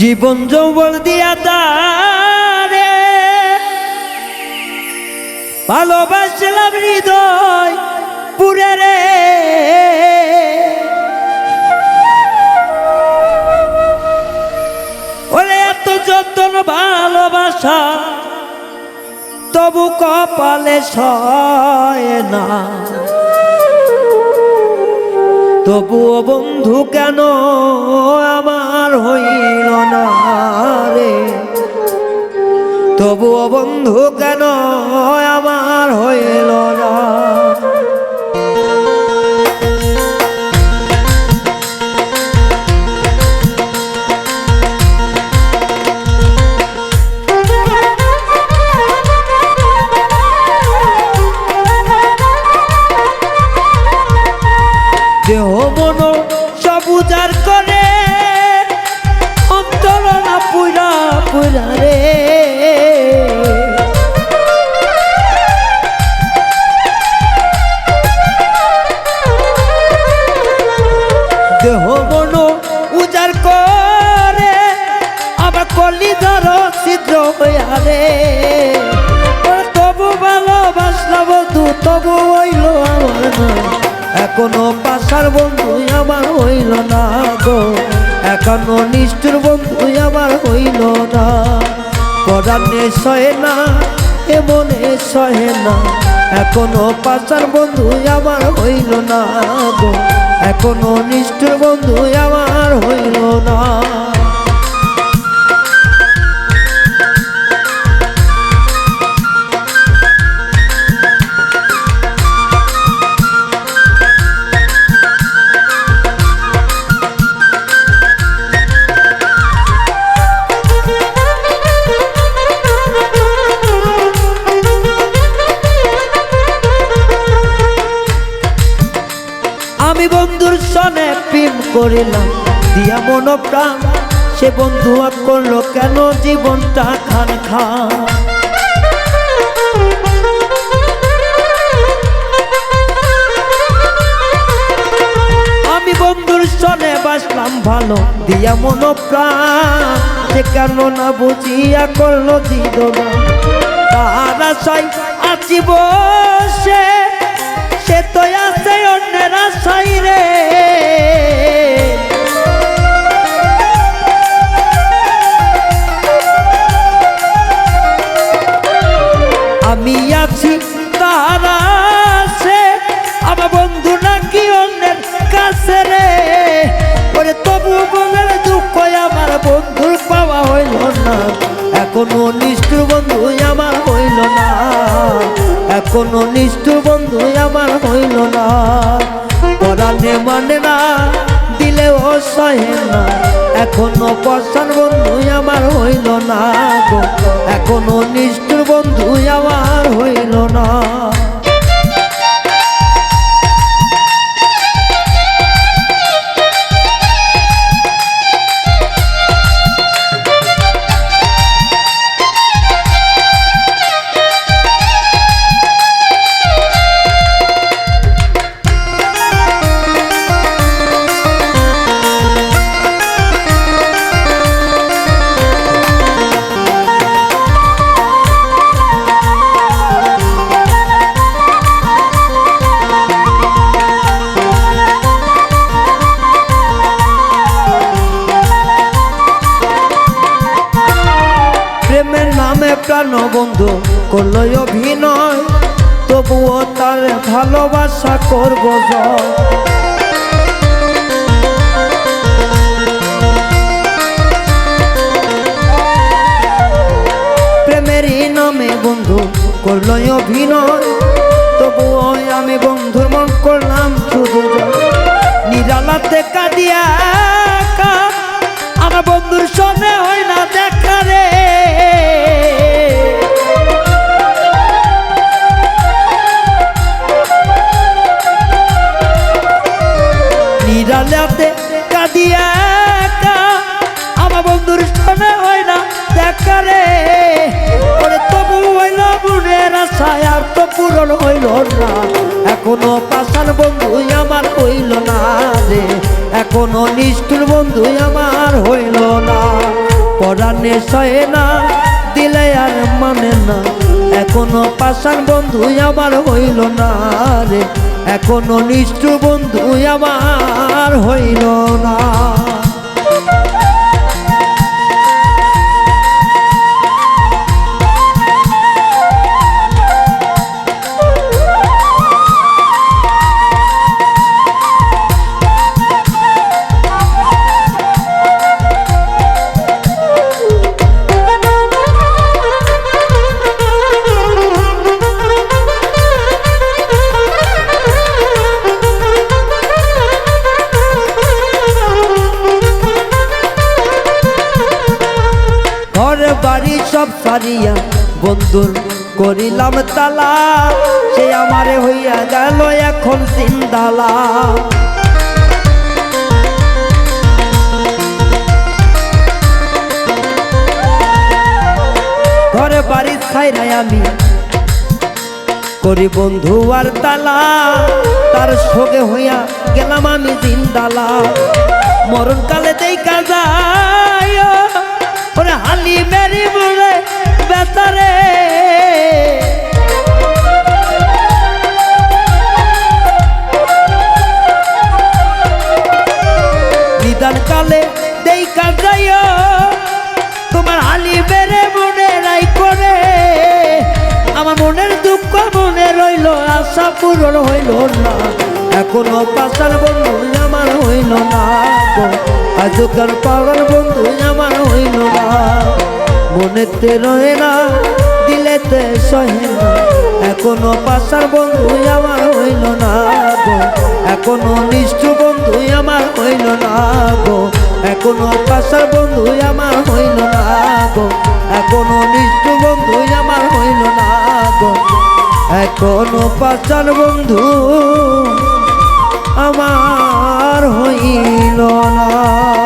জীবন যৌবন দিয়া দারে ভালোবাসলাম হৃদয় পুরে রে। ওরে এত যতন, ভালোবাসা তবু কপালে সয় না। তবুও বন্ধু কেন আমার হইল না রে? তবুও বন্ধু কেন আমার হইল না? তবু হইল আমার না। এখনও পাশার বন্ধু আমার হইল না গো। এখনও নিষ্ঠুর বন্ধু আমার হইল না। পরাণে সহে না, এ মনে সহে না। এখনও পাশার বন্ধু আমার হইল না গো। এখনও নিষ্ঠুর বন্ধু আমার হইল না। করিলাম দিয়া মন প্রাণ, সে বন্ধু আর করল কেন জীবনটা খান খান? আমি বন্ধুর সনে বাসলাম ভালো, দিয়া মন প্রাণ কেন না বুঝিয়া করল জীবন? তার আশাই আছি বসে সে তো আছে অন্যের আশাই রে। কাছে রে। তবু বলের দুঃখ আমার বন্ধুর পাওয়া হইল না। এখনও নিষ্ঠুর বন্ধু আমার হইল না। এখনও নিষ্ঠুর বন্ধু আমার হইল না। পরাণে মানে না, দিলেও সহে না। এখনও পশান বন্ধু আমার হইল না এখনও নিষ্ঠুর বন্ধু আমার হইল করল অভিনয়, তবুও তার ভালোবাসা করব জয় প্রেমেরই নামে বন্ধু করল অভিনয়, তবুও আমি বন্ধুর মন করলাম শুধু। নিরালাতে কাঁদিয়া আমার বন্ধুর সনে নিষ্ঠুর বন্ধু আমার হইল না। পরাণে সয়ে না, দিলে আর মানে না। এখনও পাশান বন্ধু আমার হইল না রে। এখনও নিষ্ঠুর বন্ধু আমার হইল না। সব সারিয়া বন্ধুর করিলাম তালা। সে আমারে হইয়া গেল এখন সিন্দালা ঘরে বাড়ি ছাইরাই আমি। করি বন্ধু আর তালা। তার সঙ্গে হইয়া গেলাম আমি জিন্দালা। মরণকালে দেই কাজায় ওরে হালি মেরি মুড়ে বেতারে নিদান কালে দেই কাজায় তোমার হালি মেরে মনে রাই করে। আমার মনের দুঃখ মনে রইল, আশা পূরণ হইল না। এখনও পাশার বন্ধু আমার হইল না। আজকাল পাওয়ার বন্ধু আমার হইল না মনেতে রয়ে না, দিলেতে সহে না। এখনও পাশার বন্ধু আমার হইল না গো। এখনও নিষ্ঠু বন্ধু আমার হইল না গো। এখনও পাশার বন্ধু আমার হইল না গো। এখনও নিষ্ঠু বন্ধু আমার হইল না গো। এখনও পাশার বন্ধু আমার হইল না।